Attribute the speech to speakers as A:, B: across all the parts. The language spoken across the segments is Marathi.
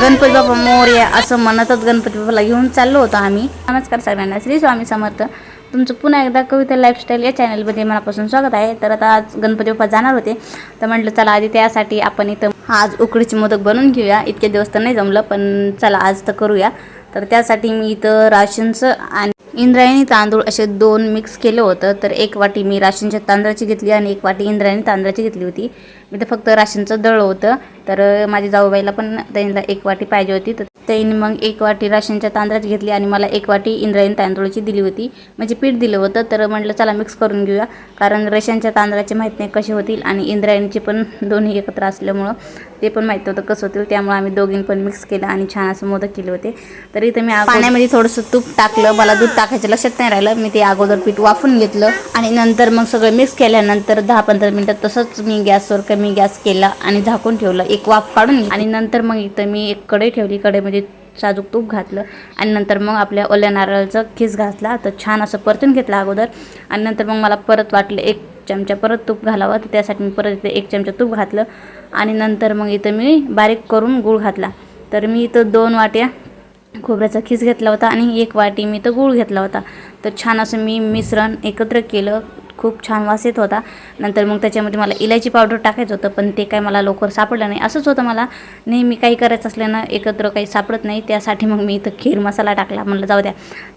A: गणपती बाप्पा मोर्या असं म्हणतच गणपती बाप्पाला घेऊन चाललो होतो आम्ही. नमस्कार सगळ्यांना श्री स्वामी समर्थ. तुमचं पुन्हा एकदा कविता लाईफस्टाईल या चॅनलमध्ये मनापासून स्वागत आहे. तर आता आज गणपती बाप्पा जाणार होते. तर म्हटलं चला आधी त्यासाठी आपण इथं आज उकडीचे मोदक बनवून घेऊया. इतके दिवस तर नाही जमलं पण चला आज तर करूया. तर त्यासाठी मी इथं राशनचं आणि इंद्रायणी तांदूळ असे दोन मिक्स केलं होतं. तर एक वाटी मी राशनच्या तांदळाची घेतली आणि एक वाटी इंद्रायणी तांदळाची घेतली होती. मी तर फक्त राशनचं दळलं होतं. तर माझ्या जाऊबाईला पण त्यांना एक वाटी पाहिजे होती. तर त्यांनी मग एक वाटी राशनच्या तांदळाची घेतली आणि मला एक वाटी इंद्रायणी तांदूळाची दिली होती. म्हणजे पीठ दिलं होतं तर म्हटलं चला मिक्स करून घेऊया. कारण रेशनच्या तांदळाचे माहीत नाही कसे होतील आणि इंद्रायणीचे पण दोन्ही एकत्र असल्यामुळं ते पण माहीत होतं कसं होतील. त्यामुळे आम्ही दोघीं पण मिक्स केलं आणि छान असं मोदक केले होते. तर इथं मी पाण्यामध्ये थोडंसं तूप टाकलं. मला दूध टाकायचं लक्षात नाही राहिलं. मी ते अगोदर पीठ वाफून घेतलं आणि नंतर मग सगळं मिक्स केल्यानंतर दहा पंधरा मिनटात तसंच मी गॅसवर कमी गॅस केला आणि झाकून ठेवलं. एक वाफ काढून आणि नंतर मग इथं मी एक कढई ठेवली. कढईमध्ये साजूक तूप घातलं आणि नंतर मग आपल्या ओल्या नारळाचा खीस घातला. तर छान असं परतून घेतलं अगोदर. आणि नंतर मग मला परत वाटलं एक चमचा परत तूप घालावं. तर त्यासाठी मी परत इथे एक चमचा तूप घातलं. आणि नंतर मग इथं मी बारीक करून गूळ घातला. तर मी इथं दोन वाट्या खोबऱ्याचा खीस घेतला होता आणि एक वाटी मी तर गूळ घेतला होता. तर छान असं मी मिश्रण एकत्र केलं. खूप छान वास येत होता. नंतर मग त्याच्यामध्ये मला इलायची पावडर टाकायचं होतं पण ते काय मला लवकर सापडलं नाही. असंच होतं मला. नेहमी काही करायचं असल्यानं एकत्र काही सापडत नाही. त्यासाठी मग मी इथं खीर मसाला टाकला. म्हणलं जाऊ द्या.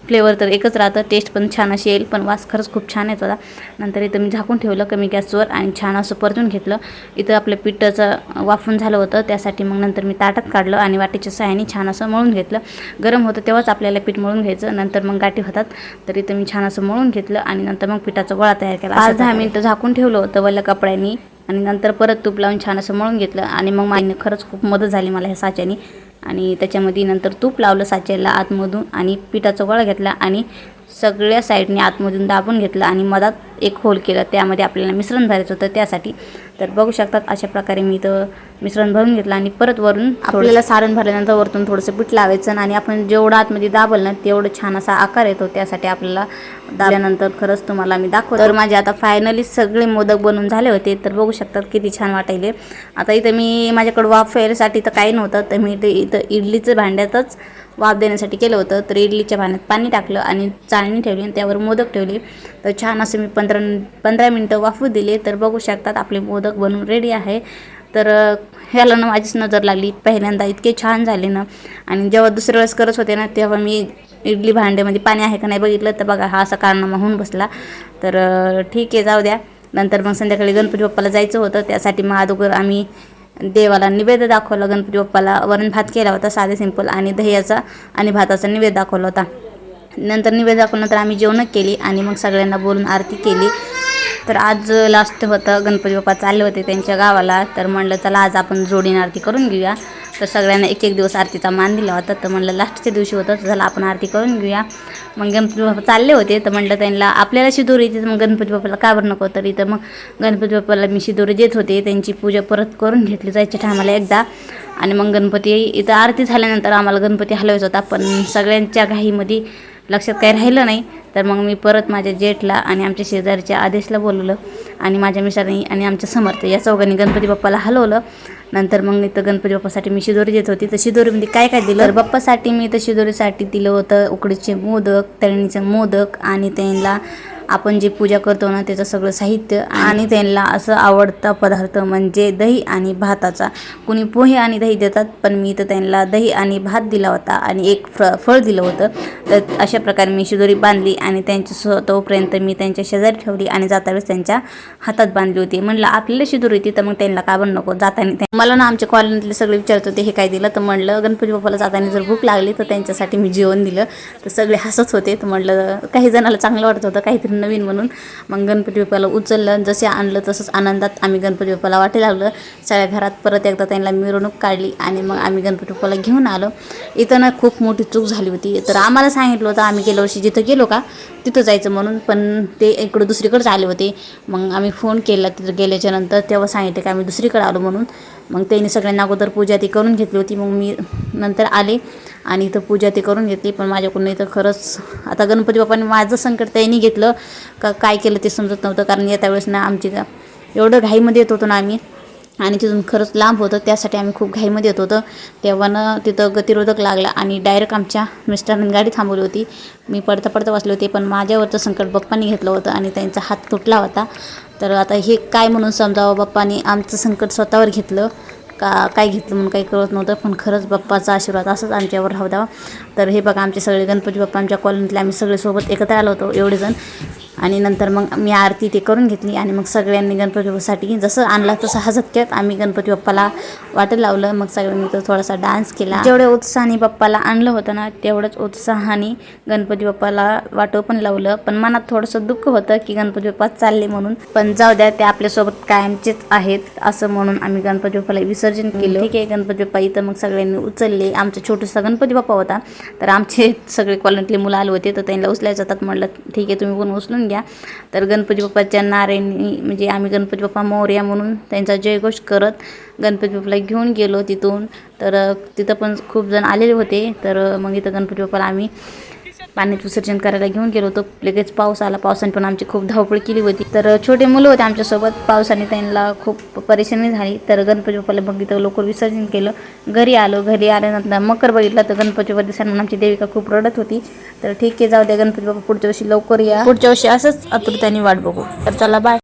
A: फ्लेवर तर एकच राहतं. टेस्ट पण छान अशी येईल. पण वास खरंच खूप छान येत होता. नंतर इथं मी झाकून ठेवलं कमी गॅसवर आणि छान असं परतून घेतलं. इथं आपलं पिठाचं वाफून झालं होतं. त्यासाठी मग नंतर मी ताटात काढलं आणि वाटीच्या सहाय्याने छान असं मळून घेतलं. गरम होतं तेव्हाच आपल्याला पीठ मळून घ्यायचं. नंतर मग गाठी होतात. तर इथं मी छान असं मळून घेतलं आणि नंतर मग पिठाचा गोळा तयार केला. पाच दहा मिनटं झाकून ठेवलं होतं वल्ल्या कपड्यांनी आणि नंतर परत तूप लावून छान असं मळून घेतलं. आणि मग माईने खरंच खूप मदत झाली मला ह्या साच्याने. आणि त्याच्यामध्ये नंतर तूप लावलं साचेला आतमधून आणि पिठाचा गोळा घेतला आणि सगळ्या साईडने आतमधून दाबून घेतलं आणि मधात एक होल केलं. त्यामध्ये आपल्याला मिश्रण भरायचं होतं त्यासाठी. तर बघू शकतात अशा प्रकारे मी इथं मिश्रण भरून घेतलं आणि परत वरून आपल्याला सारण भरल्यानंतर वरतून थोडंसं पीठ लावायचं आणि आपण जेवढं आतमध्ये दाबल ना तेवढं छान असा आकार येतो. त्यासाठी आपल्याला दाबल्यानंतर खरंच तुम्हाला मी दाखवतो. तर माझे आता फायनली सगळे मोदक बनून झाले होते. तर बघू शकतात किती छान वाटायले. आता इथं मी माझ्याकडं वाफ यायसाठी तर काही नव्हतं. तर मी इथं इथं इडलीचं भांड्यातच वाफ देण्यासाठी केलं होतं. तर इडलीच्या पाण्यात पाणी टाकलं आणि चाळणी ठेवली आणि त्यावर मोदक ठेवले. तर छान असं मी पंधरा पंधरा मिनटं वाफू दिले. तर बघू शकतात आपले मोदक बनवून रेडी आहे. तर ह्याला ना माझीच नजर लागली. पहिल्यांदा इतके छान झाले ना. आणि जेव्हा दुसऱ्या वेळेस करत होते ना तेव्हा मी इडली भांड्यामध्ये पाणी आहे का नाही बघितलं. तर बघा हा असा कारनामा होऊन बसला. तर ठीक आहे जाऊ द्या. नंतर मग संध्याकाळी गणपती बाप्पाला जायचं होतं. त्यासाठी मग अगोदर आम्ही देवाला निवेद दाखवला गणपती बाप्पाला वरण भात केला होता साधे सिंपल आणि दह्याचा आणि भाताचा निवेद दाखवला होता. नंतर निवेद दाखवल्यानंतर आम्ही जेवणं केली आणि मग सगळ्यांना बोलून आरती केली. तर आज लास्ट होतं गणपती बाप्पा चालले होते त्यांच्या गावाला. तर म्हणलं चला आज आपण जोडीने आरती करून घेऊया. तर सगळ्यांना एक एक दिवस आरतीचा मान दिला होता. तर म्हणलं लास्टच्या दिवशी होतं तर चला आपण आरती करून घेऊया. मग गणपती बाप्पा चालले होते. तर म्हणलं त्यांना आपल्याला शिदोरी येते मग गणपती बाप्पाला का बरं नको? तर इथं मग गणपती बाप्पाला मी शिदोरी देत होते. त्यांची पूजा परत करून घेतली जायच्या टायमाला एकदा. आणि मग गणपती इथं आरती झाल्यानंतर आम्हाला गणपती हलवायचा होता. पण सगळ्यांच्या घाईमध्ये लक्षात काही राहिलं नाही. तर मग मी परत माझ्या जेठला आणि आमच्या शेजारच्या आदेशला बोलवलं. आणि माझ्या मिस्टरांनी आणि आमच्या समर्थ या चौघांनी गणपती बाप्पाला हलवलं. नंतर मग इथं गणपती बाप्पासाठी मी शिदोरी देत होती. तर शिदोरीमध्ये काय काय दिलं? तर बाप्पासाठी मी तर शिदोरीसाठी दिलं होतं उकडीचे मोदक तळणीचे मोदक आणि त्यांना आपण जे पूजा करतो ना त्याचं सगळं साहित्य आणि त्यांना असं आवडता पदार्थ म्हणजे दही आणि भाताचा. कुणी पोहे आणि दही देतात पण मी तर त्यांना दही आणि भात दिला होता आणि एक फ फळ दिलं होतं. तर अशा प्रकारे मी शिदोरी बांधली आणि त्यांच्या स्व तोपर्यंत मी त्यांच्या शेजारी ठेवली आणि जाता वेळेस त्यांच्या हातात बांधली होती. म्हणलं आपल्याला शिदोरी होती तर मग त्यांना का बरं नको? जाताना मला ना आमच्या कॉलनीतले सगळे विचारत होते हे काय दिलं? तर म्हणलं गणपती बाप्पाला जाताना जर भूक लागली तर त्यांच्यासाठी मी जेवण दिलं. तर सगळे हसत होते. तर म्हणलं काही जणाला चांगलं वाटत होतं काहीतरी नवीन म्हणून. मग गणपती बाप्पाला उचललं जसे आणलं तसंच आनंदात आम्ही गणपती बाप्पाला वाटे लागलं सगळ्या घरात परत एकदा त्यांना मिरवणूक काढली आणि मग आम्ही गणपती बाप्पाला घेऊन आलो. इथं ना खूप मोठी चूक झाली होती. तर आम्हाला सांगितलं होतं आम्ही गेल्या वर्षी जिथं गेलो का तिथं जायचं म्हणून. पण ते इकडं दुसरीकडेच आले होते. मग आम्ही फोन केला तिथं गेल्याच्यानंतर तेव्हा सांगितलं की आम्ही दुसरीकडे आलो म्हणून. मग त्यांनी सगळ्यांना अगोदर पूजा ती करून घेतली होती. मग मी नंतर आले. आणि इथं पूजा ती करून घेतली पण माझ्याकडून इथं खरंच आता गणपती बाप्पाने माझं संकट त्यांनी घेतलं. का काय केलं ते समजत नव्हतं कारण येत्या वेळेस ना आमची एवढं घाईमध्ये येत होतो ना आम्ही. आणि तिथून खरंच लांब होतं त्यासाठी आम्ही खूप घाईमध्ये येत होतं. तेव्हा ना तिथं गतिरोधक लागला आणि डायरेक्ट आमच्या मिस्टरांनी गाडी थांबवली होती. मी पडता पडता वाचले होते पण माझ्यावरचं संकट बाप्पांनी घेतलं होतं आणि त्यांचा हात तुटला होता. तर आता हे काय म्हणून समजावं बाप्पानी? आमचं संकट स्वतःवर घेतलं. का काय घेतलं म्हणून काही कळत नव्हतं पण खरंच बाप्पाचा आशीर्वाद असंच आमच्यावर राहू तर हे बघा आमचे सगळे गणपती बाप्पा आमच्या कॉलनीतले आम्ही सगळे सोबत एकत्र आलो होतो एवढे जण आणि नंतर मग मी आरती ते करून घेतली आणि मग सगळ्यांनी गणपती बाप्पासाठी जसं आणला तसं हा आम्ही गणपती बाप्पाला वाटं लावलं. मग सगळ्यांनी तो थोडासा डान्स केला. जेवढ्या उत्साहाने बाप्पाला आणलं होतं ना तेवढंच उत्साहाने गणपती बाप्पाला वाटं पण लावलं. पण मनात थोडंसं दुःख होतं की गणपती बाप्पा चालले म्हणून. पण जाऊ द्या ते आपल्यासोबत कायमचेच आहेत असं म्हणून आम्ही गणपती बाप्पाला विसर्जन केलं. ठीक आहे गणपती बाप्पा इथं मग सगळ्यांनी उचलले. आमचा छोटासा गणपती बाप्पा होता. तर आमचे सगळे कॉलनीतले मुलं आले होते तर त्यांना उचलायचं जातात म्हटलं ठीक आहे तुम्ही पण उचलून घ्या. तर गणपती बाप्पाच्या नारायणी म्हणजे आम्ही गणपती बाप्पा मोर्या म्हणून त्यांचा जयघोष करत गणपती बाप्पाला घेऊन गेलो तिथून. तर तिथं पण खूप जण आलेले होते. तर मग इथं गणपती बाप्पाला आम्ही पाण्यात विसर्जन करायला घेऊन गेलो होतो. लगेच पाऊस आला. पावसाने पण आमची खूप धावपळ केली होती. तर छोटे मुलं होते आमच्यासोबत. पावसाने त्यांना खूप परेशानी झाली. तर गणपती बाप्पाला बघितलं लवकर विसर्जन केलं. घरी आलो. घरी आल्यानंतर मकर बघितला तर गणपती बाप्पा म्हणून आमची देविका खूप रडत होती. तर ठीक आहे जाऊ द्या. गणपती बाप्पा पुढच्या वर्षी लवकर या. पुढच्या वर्षी असंच आतुरतेने वाट बघू. तर चला बाय